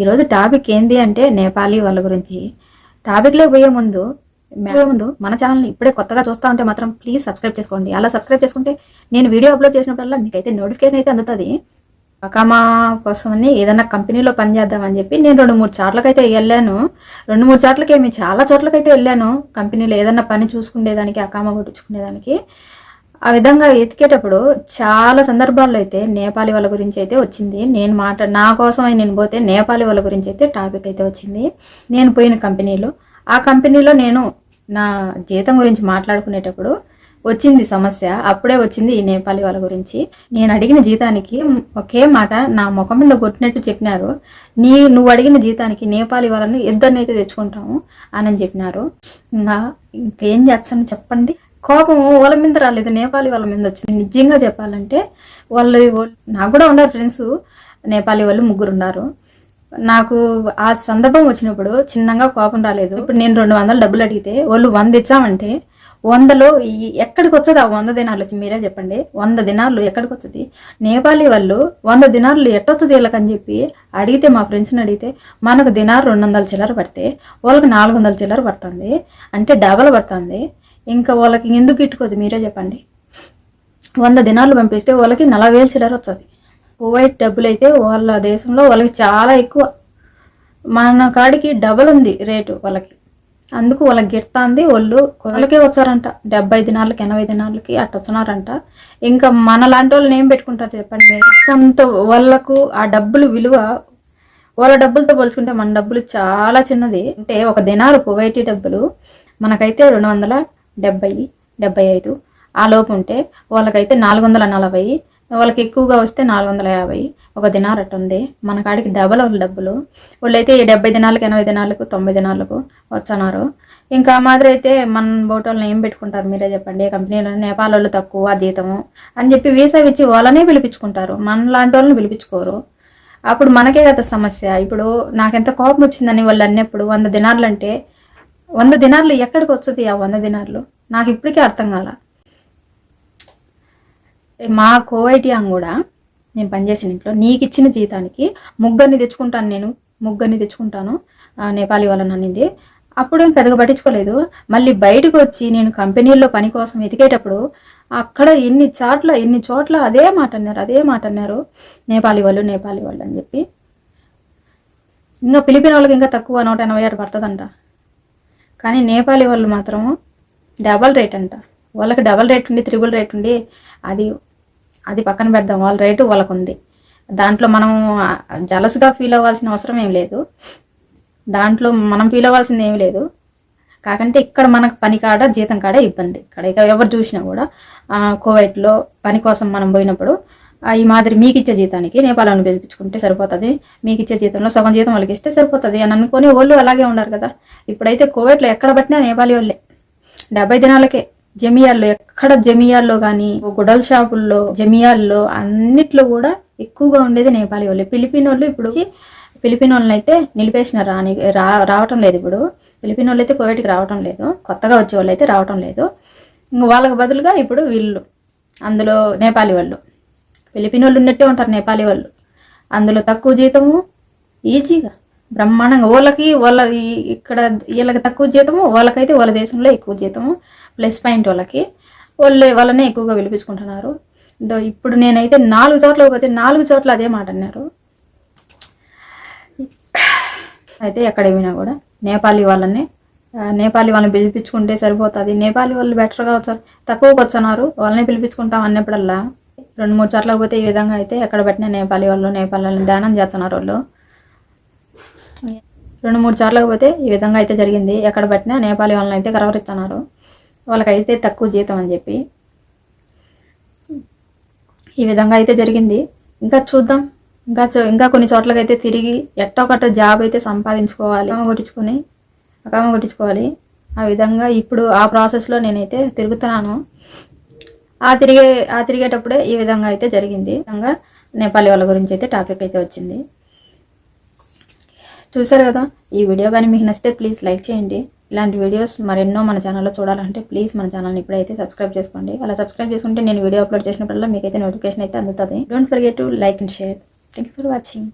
ఈరోజు టాపిక్ ఏంది అంటే నేపాలీ వాళ్ళ గురించి. టాపిక్లో పోయే ముందు ముందు మన ఛానల్ని ఇప్పుడే కొత్తగా చూస్తా ఉంటే మాత్రం ప్లీజ్ సబ్స్క్రైబ్ చేసుకోండి. అలా సబ్స్క్రైబ్ చేసుకుంటే నేను వీడియో అప్లోడ్ చేసినప్పుడల్లా మీకైతే నోటిఫికేషన్ అయితే అందుతుంది. అకామా కోసమని ఏదైనా కంపెనీలో పని చేద్దామని చెప్పి నేను రెండు మూడు చోట్లకైతే వెళ్ళాను. రెండు మూడు చోట్లకి ఏమి చాలా చోట్లకైతే వెళ్ళాను. కంపెనీలో ఏదైనా పని చూసుకునేదానికి అకామా కొట్టించుకునేదానికి. ఆ విధంగా ఎతికేటప్పుడు చాలా సందర్భాల్లో అయితే నేపాలి వాళ్ళ గురించి అయితే వచ్చింది. నేను మాట నా కోసం నేను పోతే నేపాలి వాళ్ళ గురించి అయితే టాపిక్ అయితే వచ్చింది. నేను పోయిన కంపెనీలో ఆ కంపెనీలో నేను నా జీతం గురించి మాట్లాడుకునేటప్పుడు వచ్చింది సమస్య. అప్పుడే వచ్చింది ఈ నేపాలి వాళ్ళ గురించి. నేను అడిగిన జీతానికి ఒకే మాట నా ముఖం మీద కొట్టినట్టు చెప్పినారు. నీ నువ్వు అడిగిన జీతానికి నేపాలి వాళ్ళని ఇద్దరిని అయితే తెచ్చుకుంటాము అని చెప్పినారు. ఇంకా ఇంకేం చేస్తాను చెప్పండి? కోపం వాళ్ళ మీద రాలేదు నేపాలి వాళ్ళ మీద వచ్చింది. నిజంగా చెప్పాలంటే వాళ్ళు నాకు కూడా ఉన్నారు ఫ్రెండ్స్ నేపాలి వాళ్ళు ముగ్గురు ఉన్నారు. నాకు ఆ సందర్భం వచ్చినప్పుడు చిన్నగా కోపం రాలేదు. ఇప్పుడు నేను రెండు వందలు డబ్బులు అడిగితే వాళ్ళు వంద ఇచ్చామంటే వందలో ఎక్కడికి వచ్చేది? ఆ వంద దినాలు వచ్చి మీరే చెప్పండి. వంద దినాలు ఎక్కడికి వచ్చేది? నేపాలీ వాళ్ళు వంద దినాలు ఎట్టొచ్చుది వీళ్ళకని చెప్పి అడిగితే మా ఫ్రెండ్స్ని అడిగితే మనకు దినారు రెండు వందల చిల్లర పడితే వాళ్ళకి నాలుగు వందల చిల్లర పడుతుంది. అంటే డబల్ పడుతుంది. ఇంకా వాళ్ళకి ఎందుకు ఇట్టుకోదు మీరే చెప్పండి. వంద దినాలు పంపిస్తే వాళ్ళకి నలభై వేలు చిల్లర వస్తుంది. కువైట్ డబ్బులు అయితే వాళ్ళ దేశంలో వాళ్ళకి చాలా ఎక్కువ. మన కాడికి డబల్ ఉంది రేటు వాళ్ళకి. అందుకు వాళ్ళకి గిడుతుంది వాళ్ళు వాళ్ళకే వచ్చారంట. డెబ్బై దినాలకి ఎనభై దినాలకి అట్ట వచ్చినారంట. ఇంకా మన లాంటి వాళ్ళని ఏం పెట్టుకుంటారు చెప్పండి అంత వాళ్ళకు ఆ డబ్బులు విలువ వాళ్ళ డబ్బులతో పోల్చుకుంటే మన డబ్బులు చాలా చిన్నది. అంటే ఒక దినాలు కువైటీ డబ్బులు మనకైతే రెండు వందల డెబ్బై డెబ్బై ఐదు. ఆ లోపు ఉంటే వాళ్ళకైతే నాలుగు వందల నలభై వాళ్ళకి ఎక్కువగా వస్తే నాలుగు వందల యాభై. ఒక దినార్ ఉంది. మన కాడికి డబల్ వాళ్ళ డబ్బులు. వాళ్ళైతే ఈ డెబ్బై దినాలకు ఎనభై దినాలకు తొంభై దినాలకు వచ్చన్నారు. ఇంకా మాదిరి అయితే మన బోటోళ్ళని ఏం పెట్టుకుంటారు మీరే చెప్పండి. కంపెనీలో నేపాల్ వాళ్ళు తక్కువ జీతము అని చెప్పి వీసా ఇచ్చి వాళ్ళనే పిలిపించుకుంటారు. మన లాంటి వాళ్ళని పిలిపించుకోరు. అప్పుడు మనకే కదా సమస్య. ఇప్పుడు నాకెంత కోపం వచ్చిందని వాళ్ళు అన్నప్పుడు వంద దినాలంటే అంటే వంద దినార్లు ఎక్కడికి వస్తుంది ఆ వంద దినార్లు నాకు ఇప్పటికే అర్థం కాల. మా కోవైటియాం కూడా నేను పనిచేసిన ఇంట్లో నీకు ఇచ్చిన జీతానికి ముగ్గురిని తెచ్చుకుంటాను నేను ముగ్గురిని తెచ్చుకుంటాను నేపాలి నేపాలీ వాళ్ళని అనింది. అప్పుడు ఏం పెద్దగా పట్టించుకోలేదు. మళ్ళీ బయటకు వచ్చి నేను కంపెనీల్లో పని కోసం వెతికేటప్పుడు అక్కడ ఎన్ని చోట్ల ఎన్ని చోట్ల అదే మాట అన్నారు అదే మాట అన్నారు. నేపాలీ వాళ్ళు నేపాలీ వాళ్ళు అని చెప్పి. ఇంకా పిలిపిన వాళ్ళకి ఇంకా తక్కువ నూట ఎనభై ఆరు పడుతుందంట. కానీ నేపాలీ వాళ్ళు మాత్రము డబల్ రేట్ అంట. వాళ్ళకి డబల్ రేట్ ఉండి త్రిబుల్ రేట్ ఉండి అది అది పక్కన పెడదాం. వాళ్ళ రేటు వాళ్ళకు ఉంది దాంట్లో మనం జలస్గా ఫీల్ అవ్వాల్సిన అవసరం ఏం లేదు. దాంట్లో మనం ఫీల్ అవ్వాల్సింది ఏం లేదు. కాకంటే ఇక్కడ మనకు పని కాడ జీతం కాడ ఇబ్బంది. ఇక్కడ ఇక ఎవరు చూసినా కూడా కోవైట్లో పని కోసం మనం పోయినప్పుడు ఈ మాదిరి మీకు ఇచ్చే జీతానికి నేపాలను బెదిపించుకుంటే సరిపోతుంది. మీకు ఇచ్చే జీతంలో సగం జీతం వాళ్ళకి ఇస్తే సరిపోతుంది అని అనుకుని వాళ్ళు అలాగే ఉన్నారు కదా. ఇప్పుడైతే కోవిడ్లో ఎక్కడ పట్టినా నేపాలి వాళ్ళే. డెబ్బై దినాలకే జమియాల్లో ఎక్కడ జమియాల్లో కానీ గుడల్ షాపుల్లో జమియాల్లో అన్నిట్లో కూడా ఎక్కువగా ఉండేది నేపాలి వాళ్ళే. ఫిలిపిన్ వాళ్ళు ఇప్పుడు వచ్చి ఫిలిపిన్ వాళ్ళని అయితే నిలిపేసిన రాని రా రావటం లేదు ఇప్పుడు. ఫిలిపిన్ వాళ్ళు అయితే కోవిడ్కి రావటం లేదు. కొత్తగా వచ్చే వాళ్ళు అయితే రావటం లేదు. ఇంక వాళ్ళకి బదులుగా ఇప్పుడు వీళ్ళు అందులో నేపాలి వాళ్ళు. ఫిలిపిన్ వాళ్ళు ఉన్నట్టే ఉంటారు నేపాలీ వాళ్ళు. అందులో తక్కువ జీతము ఈజీగా. బ్రహ్మాండంగా. వాళ్ళకి వాళ్ళ ఇక్కడ వీళ్ళకి తక్కువ జీతము వాళ్ళకైతే వాళ్ళ దేశంలో ఎక్కువ జీతము ప్లస్ పాయింట్ వాళ్ళకి. వాళ్ళే వాళ్ళనే ఎక్కువగా పిలిపించుకుంటున్నారు. ఇప్పుడు నేనైతే నాలుగు చోట్ల పోతే నాలుగు చోట్ల అదే మాట అన్నారు. అయితే ఎక్కడ కూడా నేపాలీ వాళ్ళనే నేపాలీ వాళ్ళని పిలిపించుకుంటే సరిపోతుంది. నేపాలీ వాళ్ళు బెటర్గా వచ్చారు తక్కువకి వచ్చన్నారు. వాళ్ళని పిలిపించుకుంటాం అన్నప్పుడల్లా రెండు మూడు చోట్ల పోతే ఈ విధంగా అయితే ఎక్కడ పెట్టినా నేపాలి వాళ్ళు నేపాలి వాళ్ళని ధ్యానం చేస్తున్నారు వాళ్ళు. రెండు మూడు చోట్లకు పోతే ఈ విధంగా అయితే జరిగింది. ఎక్కడ పట్టినా నేపాలి వాళ్ళని అయితే కరవరిస్తున్నారు. వాళ్ళకైతే తక్కువ జీతం అని చెప్పి. ఈ విధంగా అయితే జరిగింది. ఇంకా చూద్దాం. ఇంకా చూ- ఇంకా కొన్ని చోట్లకైతే తిరిగి ఎట్టో ఒకట జాబ్ అయితే సంపాదించుకోవాలి. అకామ కొట్టించుకొని అకామ కొట్టించుకోవాలి. ఆ విధంగా ఇప్పుడు ఆ ప్రాసెస్లో నేనైతే తిరుగుతున్నాను. ఆ తిరిగే ఆ తిరిగేటప్పుడే ఈ విధంగా అయితే జరిగింది. విధంగా నేపాలి వాళ్ళ గురించి అయితే టాపిక్ అయితే వచ్చింది. చూసారు కదా ఈ వీడియో కానీ మీకు నచ్చితే ప్లీజ్ లైక్ చేయండి. ఇలాంటి వీడియోస్ మరెన్నో మన ఛానల్లో చూడాలంటే ప్లీజ్ మన ఛానల్ని ఇప్పుడైతే సబ్స్క్రైబ్ చేసుకోండి. అలా సబ్స్క్రైబ్ చేసుకుంటే నేను వీడియో అప్లోడ్ చేసినప్పుడల్లా మీకైతే నోటిఫికేషన్ అయితే అందుతుంది. Don't forget to like and share thank you for watching